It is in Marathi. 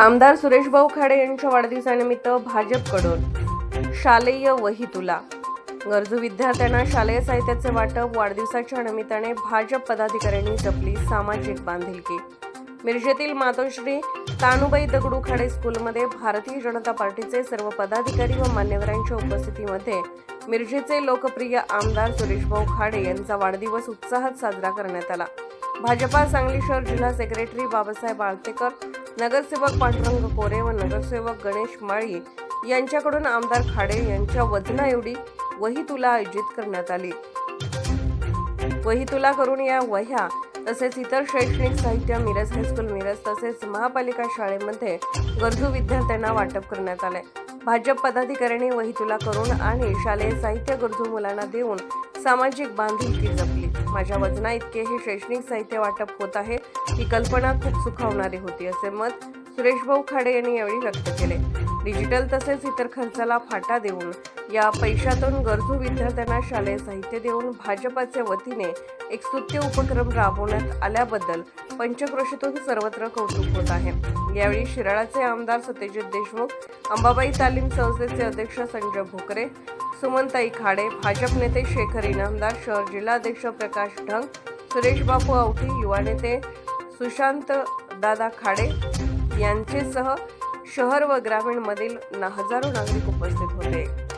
आमदार सुरेशभाऊ खाडे यांच्या वाढदिवसानिमित्त भाजपकडून शालेय वही तुला. गरजू विद्यार्थ्यांना शालेय साहित्याचे वाटप वाढदिवसाच्या निमित्ताने भाजप पदाधिकाऱ्यांनी जपली सामाजिक बांधिलकी. मिरजेतील मातोश्री तानुबाई दगडू खाडे स्कूलमध्ये भारतीय जनता पार्टीचे सर्व पदाधिकारी व मान्यवरांच्या उपस्थितीमध्ये मिरजेचे लोकप्रिय आमदार सुरेशभाऊ खाडे यांचा वाढदिवस उत्साहात साजरा करण्यात आला. भाजपा सांगली शहर जिल्हा सेक्रेटरी बाबासाहेब आळतेकर नगरसेवक पांडुरंग कोरे व नगरसेवक गणेश माळी यांच्याकडून आमदार खाडे यांच्या वजना एवढी वही तुला आयोजित करण्यात आली. वही तुला करून या वह्या तसेच इतर शैक्षणिक साहित्य मिरज हायस्कूल मिरज तसेच महापालिका शाळेमध्ये गरजू विद्यार्थ्यांना वाटप करण्यात आले भाजप पदाधिकाऱ्यांनी वही तुला करून आणि शालेय साहित्य गरजू मुलांना देऊन सामाजिक बांधिलकी जपली. माझ्या वजना इतके हे शैक्षणिक साहित्य वाटप होत आहे ही कल्पना खूप सुखावणारी होती असे मत सुरेशभाऊ खाडे यांनी यावेळी व्यक्त केले. डिजिटल तसेच इतर खर्चाला फाटा देऊन या पैशातून गरजू विद्यार्थ्यांना शालेय साहित्य देऊन भाजपाच्या वतीने एक स्तुत्य उपक्रम राबवण्यात आल्याबद्दल पंचक्रोशीतून सर्वत्र कौतुक होत आहे. यावेळी शिराळाचे आमदार सत्यजित देशमुख अंबाबाई तालीम संस्थेचे अध्यक्ष संजय भोकरे सुमनताई खाडे भाजप नेते शेखर इनामदार शहर जिल्हाध्यक्ष प्रकाश ढंग सुरेश बापू आवटी युवा नेते सुशांत दादा खाडे यांचेसह शहर व ग्रामीणमधील ना हजारो नागरिक उपस्थित होते.